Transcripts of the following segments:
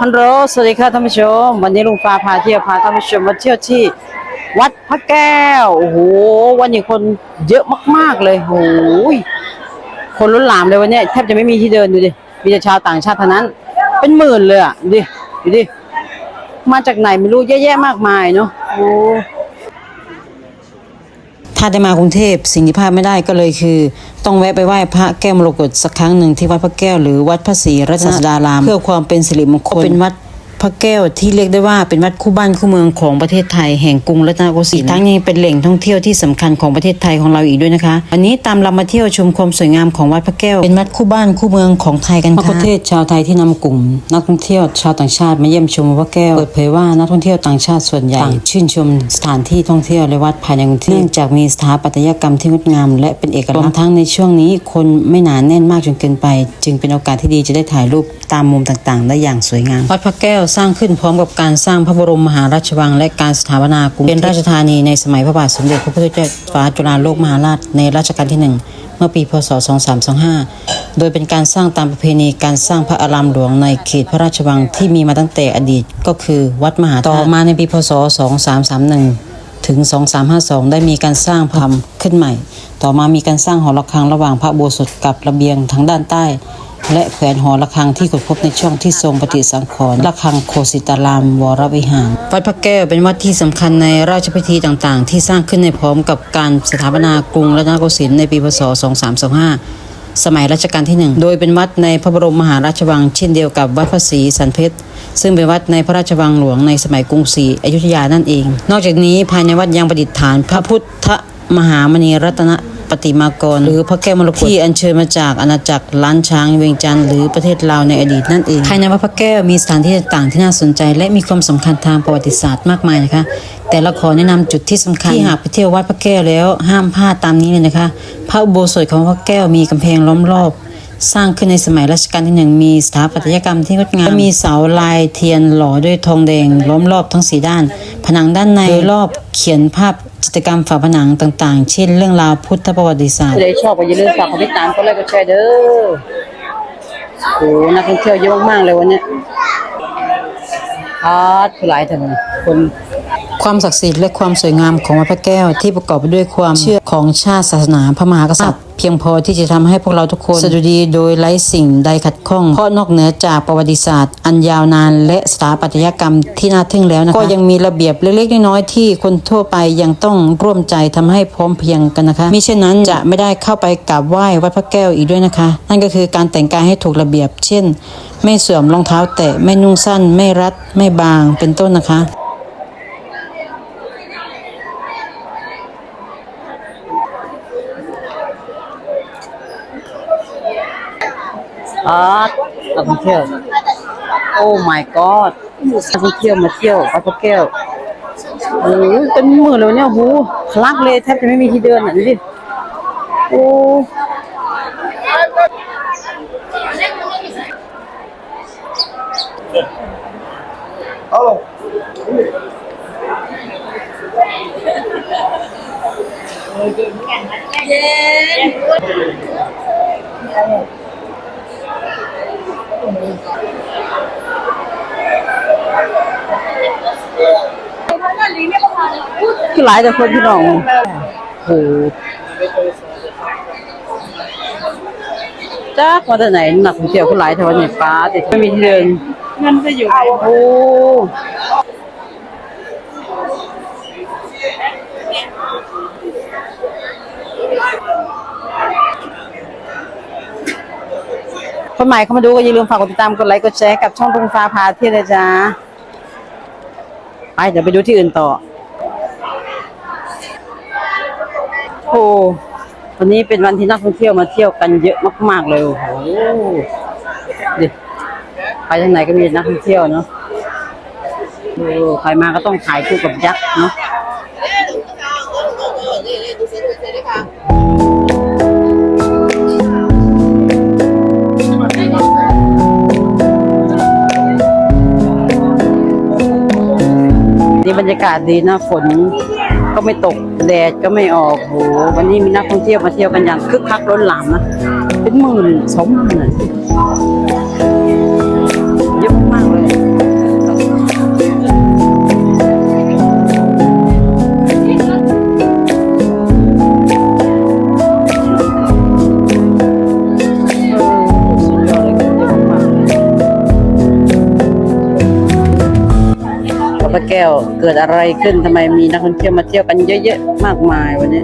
ฮันโรสวัสดีค่ะท่านผู้ชม วันนี้ลุงฟ้าพาเที่ยวพาท่านผู้ชมมาเที่ยวที่ วัดพระแก้ว โอ้โห วันนี้คนเยอะมาก ๆ เลยโอ้ยคนล้นหลามเลยวันนี้แทบจะไม่มีที่เดินดูดิ มีแต่ชาวต่างชาติเท่านั้น เป็นหมื่นเลยอะดูดิดูดิ มาจากไหนไม่รู้เยอะแยะมากมายเนาะ โอ้ ถ้าได้มากรุงเทพสิ่งที่พลาดไม่ได้ก็เลยคือ ต้องแวะไปไหว้พระแก้วมรกตสักครั้งหนึ่งที่วัดพระแก้วหรือวัดพระศรีรัตนดาราม เพื่อความเป็นสิริมงคลเป็นวัด พระแก้วที่เรียกได้ว่าเป็นวัดคู่บ้านคู่เมืองของประเทศไทยแห่งกรุงรัตนโกสินทร์ทั้งยังเป็นแหล่งท่องเที่ยวที่สำคัญของประเทศไทยของเราอีกด้วยนะคะวันนี้ตามเรามาเที่ยวชมความสวยงามของวัดพระแก้วเป็นวัดคู่บ้านคู่เมืองของไทยกันค่ะประเทศชาวไทยที่นำกลุ่ม นักท่องเที่ยวชาวต่างชาติมาเยี่ยมชมวัดพระแก้วเปิดเผยว่านักท่องเที่ยวต่างชาติส่วนใหญ่ต่างชื่นชมสถานที่ท่องเที่ยวและวัดภายในกรุงเทพเนื่องจากมีสถาปัตยกรรมที่งดงาม และเป็นเอกลักษณ์รวมทั้งในช่วงนี้คนไม่หนาแน่นมากจนเกินไป จึงเป็นโอกาสที่ดีจะได้ถ่ายรูปตามมุมต่างๆ ได้อย่างสวยงามวัดพระแก้วสร้างขึ้นพร้อมกับการสร้างพระบรมมหาราชวัง และการสถาปนากรุงเป็นราชธานีในสมัยพระบาทสมเด็จพระพุทธเจ้าฟ้าจุฬาโลกมหาราชในรัชกาลที่หนึ่งเมื่อปีพศ 2325 โดยเป็นการสร้างตามประเพณีการสร้างพระอารามหลวงในเขตพระราชวังที่มีมาตั้งแต่อดีตก็คือวัดมหาธาตุต่อมาในปีพศ 2331 ถึง 2352 ได้มีการสร้างพระธรรมขึ้นใหม่ ต่อมามีการสร้างหอระฆังระหว่างพระโบสถกับระเบียงทางด้านใต้ และแขวนหอระฆังที่ขุดพบในช่วงที่ทรงปฏิสังขรณ์ระฆังโคสิตารามวรวิหารวัดพระแก้วเป็นวัดที่สำคัญในราชพิธีต่างๆ ที่สร้างขึ้นในพร้อมกับการสถาปนากรุงรัตนโกสินทร์ในปีพศ 2325 สมัยรัชกาลที่หนึ่งโดยเป็นวัดในพระบรมมหาราชวังเช่นเดียวกับวัดพระศรีสันเพชรซึ่งเป็นวัดในพระราชวังหลวงในสมัยกรุงศรีอยุธยานั่นเอง นอกจากนี้ภายในวัดยังประดิษฐานพระพุทธมหามณีรัตน ปฏิมากร หรือพระแก้วมรกตที่อัญเชิญมาจากอาณาจักรล้านช้างเวียงจันทร์หรือประเทศลาวในอดีตนั่นเองภายในวัดพระแก้วมีสถานที่ต่างๆ ที่น่าสนใจ และมีความสำคัญทางประวัติศาสตร์มากมายนะคะ แต่เราขอแนะนำจุดที่สำคัญที่หากไปเที่ยววัดพระแก้วแล้วห้ามพลาดตามนี้เลยนะคะ พระอุโบสถของพระแก้วมีกำแพงล้อมรอบสร้างขึ้นในสมัยรัชกาลที่หนึ่งมีสถาปัตยกรรมที่งดงามมีเสาลายเทียนหล่อด้วยทองแดงล้อมรอบทั้งสีด้าน ผนังด้านในโดยรอบเขียนภาพ จิตรกรรมฝาผนังต่างๆ เช่นเรื่องราวพุทธประวัติศาสตร์ใครชอบก็อย่าลืมฝากกดติดตามก็เลยก็แชร์เด้อโอ้นักท่องเที่ยวเยอะมากๆเลยวันนี้ฮาร์ตหลายถึงคน ความศักดิ์สิทธิ์และความสวยงามของวัดพระแก้วที่ประกอบไปด้วยความเชื่อของชาติศาสนาพระมหากษัตริย์ เพียงพอที่จะทำให้พวกเราทุกคนสะดุดีโดยไร้สิ่งใดขัดข้องเพราะนอกเหนือจากประวัติศาสตร์ อันยาวนานและสถาปัตยกรรมที่น่าทึ่งแล้วนะคะก็ยังมีระเบียบเล็กๆน้อยๆที่คนทั่วไปยังต้องร่วมใจทำให้พร้อมเพียงกันนะคะมิเช่นนั้นจะไม่ได้เข้าไปกราบไหว้วัดพระแก้วอีกด้วยนะคะ นั่นก็คือการแต่งกายให้ถูกระเบียบ เช่น ไม่สวมรองเท้าแตะไม่นุ่งสั้น ไม่รัดไม่บางเป็นต้นนะคะ อาร์ตนักท่องเที่ยวโอ้ my god นักท่องเที่ยวมาเที่ยววัดพระแก้วโอ้ยเป็นหมื่นเลยเนี่ยโอ้โหคลักเลยแทบจะไม่มีที่เดินอะดูดิโอ้ คือหลายแต่คนพี่น้องโอ้โหจ้ากมาแต่ไหนนักท่องเที่ยวคือหลายแต่วันนี้ป้าติดไม่มีที่เดินเงินจะอยู่โอ้ คนใหม่เข้ามาดูก็อย่าลืมฝากกดติดตามกดไลค์กดแชร์กับช่องตรงฟ้าพาเที่ยวเลยจ้าไปเดี๋ยวไปดูที่อื่นต่อ โอ้วันนี้เป็นวันที่นักท่องเที่ยวมาเที่ยวกันเยอะมาก ๆ เลยโอ้โหดิไปทางไหนก็มีนักท่องเที่ยวเนาะโอ้ใครมาก็ต้องถ่ายคู่กับยักษ์เนาะ นี่บรรยากาศดีนะฝนก็ไม่ตกแดดก็ไม่ออกโหวันนี้มีนักท่องเที่ยวมาเที่ยวกันอย่างคึกคักล้นหลามนะเป็นหมื่นสองหมื่น พระแก้วเกิดอะไรขึ้นทำไมมีนักท่องเที่ยวมาเที่ยวกันเยอะๆมากมายวันนี้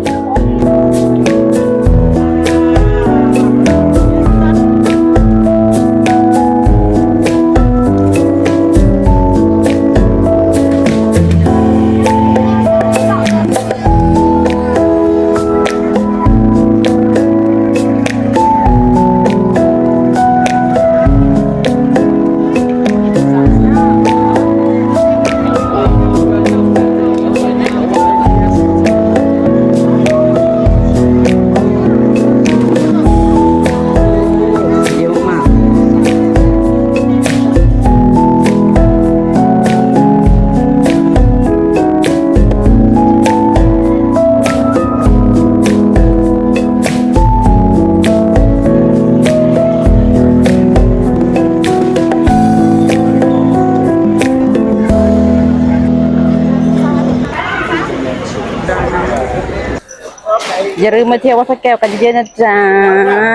อย่าลืมมาเที่ยววัดพระแก้วกันเยอะๆนะจ๊ะ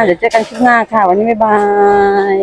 เดี๋ยวเจอกันคลิปหน้าค่ะ วันนี้บ๊ายบาย